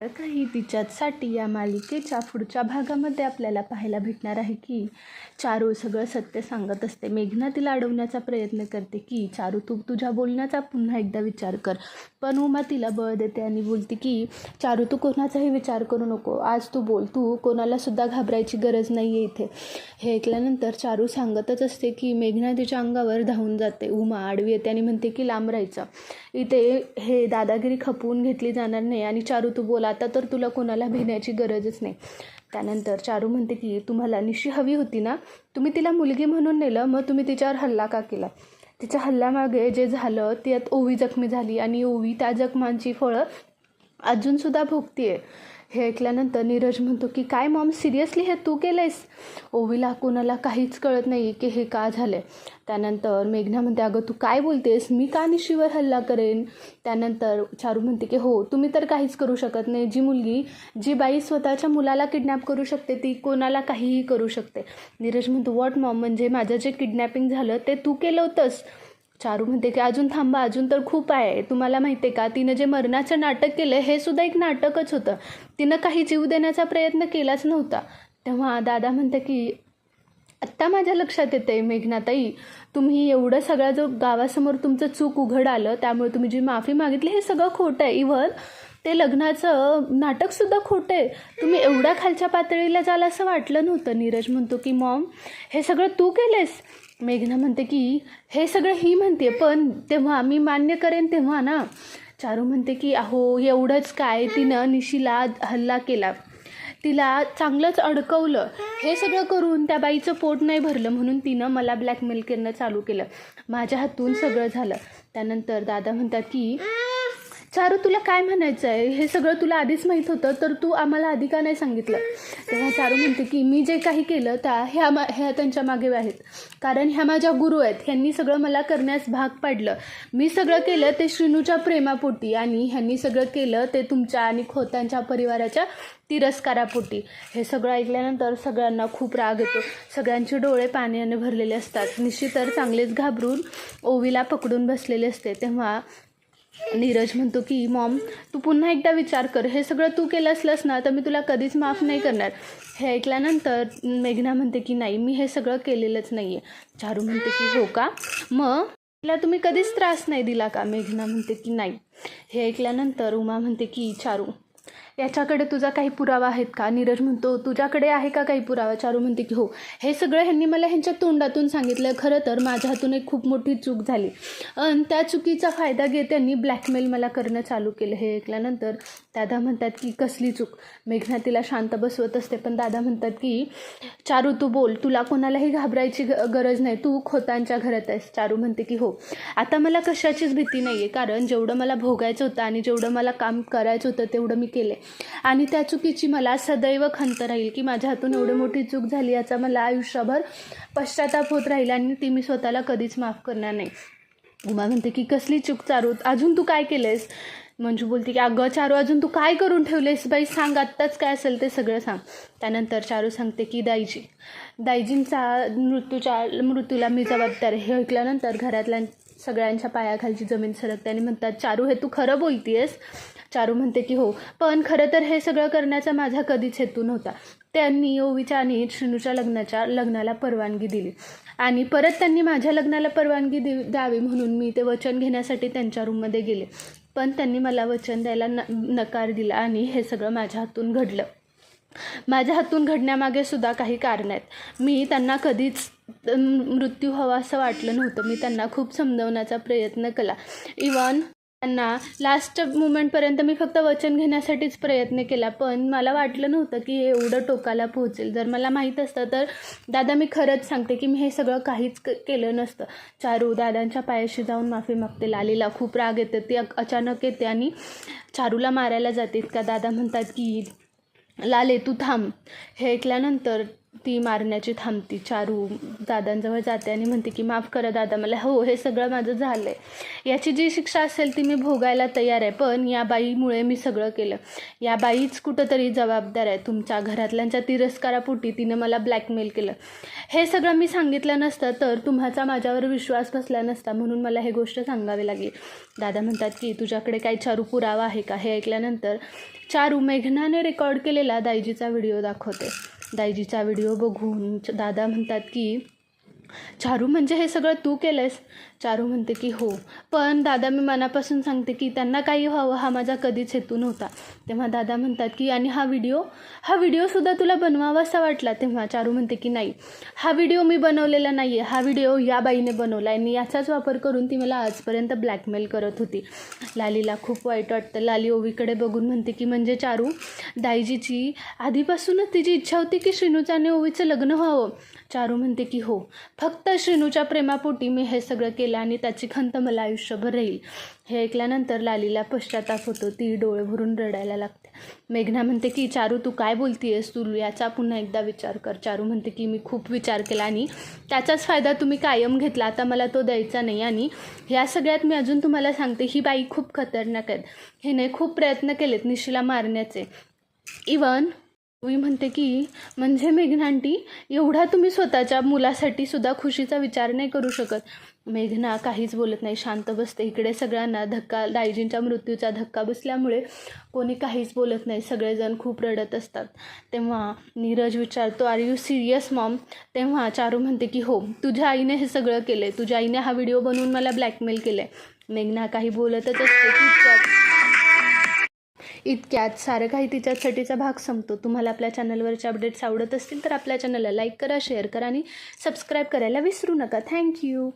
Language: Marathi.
काही तिच्याचसाठी या मालिकेच्या पुढच्या भागामध्ये आपल्याला पाहायला भेटणार आहे की चारू सगळं सत्य सांगत असते. मेघना तिला अडवण्याचा प्रयत्न करते की चारू तू तुझ्या बोलण्याचा पुन्हा एकदा विचार कर. पण उमा तिला बळ देते आणि बोलते की चारू तू कोणाचाही विचार करू नको. आज तू बोल. तू कोणालासुद्धा घाबरायची गरज नाही आहे इथे. हे ऐकल्यानंतर चारू सांगतच असते की मेघना तिच्या अंगावर धावून जाते. उमा आडवी येते आणि म्हणते की लांब राहायचं. इथे हे दादागिरी खपवून घेतली जाणार नाही आणि चारू तू बोला आता तर तुला कोणाला भिण्याची गरजच नाही. त्यानंतर चारू म्हणते की तुम्हाला निशी हवी होती ना? तुम्ही तिला मुलगी म्हणून नेलं मग तुम्ही तिच्यावर हल्ला का केला? तिच्या हल्ल्यामागे जे झालं त्यात ओवी जखमी झाली आणि ओवी त्या जखमांची फळं अजूनसुद्धा भोगती आहे हे ऐकल्यानंतर नीरज म्हणतो की काय मॉम सिरियसली हे तू केलं आहेस ओवीला कोणाला काहीच कळत नाही की हे का झालं आहे त्यानंतर मेघना म्हणते अगं तू काय बोलतेस? मी का निशीवर हल्ला करेन? त्यानंतर चारू म्हणते की हो तुम्ही तर काहीच करू शकत नाही. जी मुलगी जी बाई स्वतःच्या मुलाला किडनॅप करू शकते ती कोणाला काहीही करू शकते. नीरज म्हणतो वॉट मॉम म्हणजे माझं जे किडनॅपिंग झालं ते तू केलं होतंस? चारू म्हणते की अजून थांबा अजून तर खूप आहे. तुम्हाला माहिती आहे का तिनं जे मरणाचं नाटक केलं हे सुद्धा एक नाटकच होतं. तिनं काही जीव देण्याचा प्रयत्न केलाच नव्हता. तेव्हा दादा म्हणते की आत्ता माझ्या लक्षात येतं आहे मेघनाताई. तुम्ही एवढं सगळं जो गावासमोर तुमचं चूक उघड आलं त्यामुळे तुम्ही जी माफी मागितली हे सगळं खोटं आहे. इव्हन ते लग्नाचं नाटकसुद्धा खोटं आहे. तुम्ही एवढ्या खालच्या पातळीला जाल असं वाटलं नव्हतं. नीरज म्हणतो की मॉम हे सगळं तू केलेस मेघना म्हणते की हे सगळं ही म्हणते पण तेव्हा मी मान्य करेन तेव्हा ना. चारू म्हणते की अहो एवढंच काय? तिनं निशीला हल्ला केला. तिला चांगलंच अडकवलं. हे सगळं करून त्या बाईचं पोट नाही भरलं म्हणून तिनं मला ब्लॅकमेल करणं चालू केलं. माझ्या हातून सगळं झालं. त्यानंतर दादा म्हणतात की चारू तुला काय म्हणायचं आहे हे सगळं तुला आधीच माहीत होतं तर तू आम्हाला आधी का नाही सांगितलं? तेव्हा चारू म्हणते की मी जे काही केलं त्या ह्या मा ह्या त्यांच्या मागे आहेत. कारण ह्या माझ्या गुरु आहेत. ह्यांनी सगळं मला करण्यास भाग पाडलं. मी सगळं केलं ते श्रीनूच्या प्रेमापोटी आणि ह्यांनी सगळं केलं ते तुमच्या आणि खोतांच्या परिवाराच्या तिरस्कारापोटी. हे सगळं ऐकल्यानंतर सगळ्यांना खूप राग येतो. सगळ्यांचे डोळे पाण्याने भरलेले असतात. निश्चित तर चांगलेच घाबरून ओवीला पकडून बसलेले असते. तेव्हा नीरज म्हणतो की मॉम तू पुन्हा एकदा विचार कर. हे सगळं तू केलं असलंस ना तर मी तुला कधीच माफ नाही करणार. हे ऐकल्यानंतर मेघना म्हणते की नाही मी हे सगळं केलेलंच नाही आहे चारू म्हणते की हो का? मग? तिला तुम्ही कधीच त्रास नाही दिला का? मेघना म्हणते की नाही. हे ऐकल्यानंतर उमा म्हणते की चारू याच्याकडे तुझा काही पुरावा आहेत का? नीरज म्हणतो तुझ्याकडे आहे का काही पुरावा? चारू म्हणते की हो. हे सगळं ह्यांनी मला ह्यांच्या तोंडातून सांगितलं. खरं तर माझ्या हातून एक खूप मोठी चूक झाली. आणि त्या चुकीचा फायदा घेत त्यांनी ब्लॅकमेल मला करणं चालू केलं. हे ऐकल्यानंतर दादा म्हणतात की कसली चूक? मेघना तिला शांत बसवत असते पण दादा म्हणतात की चारू तू बोल. तुला कोणालाही घाबरायची ग गरज नाही. तू खोतांच्या घरात आहेस. चारू म्हणते की हो. आता मला कशाचीच भीती नाही आहे कारण जेवढं मला भोगायचं होतं आणि जेवढं मला काम करायचं होतं तेवढं मी केलं आणि त्या चुकीची मला सदैव खंत राहील की माझ्या हातून एवढी मोठी चूक झाली याचा मला आयुष्यभर पश्चाताप होत राहील आणि ती मी स्वतःला कधीच माफ करणार नाही. उमा म्हणते की कसली चूक चारू अजून तू काय केलंयस? मंजू बोलते की अगं चारू अजून तू काय करून ठेवलेस बाई? सांग आत्ताच काय असेल ते सगळं सांग. त्यानंतर चारू सांगते की दाईजी दाईजींचा मृत्यूच्या मृत्यूला मी जबाबदार हे ऐकल्यानंतर घरातल्या सगळ्यांच्या पायाखालची जमीन सरकते आणि म्हणतात चारू हे तू खरं बोलतीयस? चारू म्हणते की हो पण खरं तर हे सगळं करण्याचा माझा कधीच हेतू नव्हता. त्यांनी ओवीच्या आणि श्रीनूच्या लग्नाच्या लग्नाला परवानगी दिली. आणि परत त्यांनी माझ्या लग्नाला परवानगी दि द्यावी म्हणून मी ते वचन घेण्यासाठी त्यांच्या रूममध्ये गेले. पण त्यांनी मला वचन द्यायला न नकार दिला आणि हे सगळं माझ्या हातून घडलं. माझ्या हातून घडण्यामागे सुद्धा काही कारण आहेत. मी त्यांना कधीच मृत्यू हवा असं वाटलं नव्हतं. मी त्यांना खूप समजवण्याचा प्रयत्न केला. इवन त्यांना लास्ट मुमेंटपर्यंत मी फक्त वचन घेण्यासाठीच प्रयत्न केला. पण मला वाटलं नव्हतं की हे एवढं टोकाला पोहोचेल. जर मला माहीत असतं तर दादा मी खरंच सांगते की मी हे सगळं काहीच क केलं नसतं. चारू दादांच्या पायाशी जाऊन माफी मागते. लालीला खूप राग येते. ती अचानक येते आणि चारूला मारायला जाते. का दादा म्हणतात की लाले तू थांब. हे ऐकल्यानंतर ती मारण्याची थांबती. चारू दादांजवळ जाते आणि म्हणते की माफ करा दादा मला हो हे सगळं माझं झालं आहे याची जी शिक्षा असेल ती मी भोगायला तयार आहे पण या बाईमुळे मी सगळं केलं. या बाईच कुठंतरी जबाबदार आहे. तुमच्या घरातल्यांच्या तिरस्कारापोटी तिने मला ब्लॅकमेल केलं. हे सगळं मी सांगितलं नसतं तर तुम्हाचा माझ्यावर विश्वास बसला नसता म्हणून मला हे गोष्ट सांगावी लागली. दादा म्हणतात की तुझ्याकडे काही चारू पुरावा आहे का? हे ऐकल्यानंतर चारू मेघनाने रेकॉर्ड केलेला दायजीचा व्हिडिओ दाखवते. दायजीचा व्हिडिओ बघून च- दादा म्हणतात की चारू म्हणजे हे सगळं तू केलं आहेस चारू म्हणते की हो. पण दादा मी मनापासून सांगते की त्यांना काही व्हावं हा माझा कधीच हेतू नव्हता. तेव्हा दादा म्हणतात की आणि हा व्हिडिओ हा व्हिडिओसुद्धा तुला बनवावासा वाटला? तेव्हा चारू म्हणते की नाही. हा व्हिडिओ मी बनवलेला नाही आहे हा व्हिडिओ या बाईने बनवला आहे आणि याचाच वापर करून ती मला आजपर्यंत ब्लॅकमेल करत होती. लालीला खूप वाईट वाटतं. लाली ओवीकडे बघून म्हणते की म्हणजे चारू दाईजीची आधीपासूनच तिची इच्छा होती की श्रीनूचं आणि ओवीचं लग्न व्हावं. चारू म्हणते की हो. फक्त श्रीनूच्या प्रेमापोटी मी हे सगळं केलं आणि त्याची खंत मला आयुष्यभर राहील. हे ऐकल्यानंतर लालीला पश्चाताप होतो. ती डोळे भरून रडायला लागते. मेघना म्हणते की चारू तू काय बोलतीयस? तू याचा पुन्हा एकदा विचार कर. चारू म्हणते की मी खूप विचार केला आणि त्याचाच फायदा तुम्ही कायम घेतला. आता मला तो द्यायचा नाही आणि ह्या सगळ्यात मी अजून तुम्हाला सांगते ही बाई खूप खतरनाक आहेत. हिने खूप प्रयत्न केलेत निशीला मारण्याचे. इवन मी म्हणते की म्हणजे मेघना आंटी एवढा तुम्ही स्वतःच्या मुलासाठी सुद्धा खुशीचा विचार नाही करू शकत. मेघना काहीच बोलत नाही शांत बसते. इकडे सगळ्यांना धक्का दायजींच्या मृत्यूचा धक्का बसल्यामुळे कोणी काहीच बोलत नाही. सगळेजण खूप रडत असतात. तेव्हा नीरज विचारतो आर यू सिरियस मॉम तेव्हा चारू म्हणते की हो तुझ्या आईने हे सगळं केलं आहे तुझ्या आईने हा व्हिडिओ बनवून मला ब्लॅकमेल केलं आहे मेघना काही बोलतच असते. की इतक्यात सारं काही तिच्यासाठीचा भाग संपतो. तुम्हाला आपल्या चॅनलवरचे अपडेट्स आवडत असतील तर आपल्या चॅनलला लाईक करा शेअर करा आणि सबस्क्राईब करायला विसरू नका. थँक्यू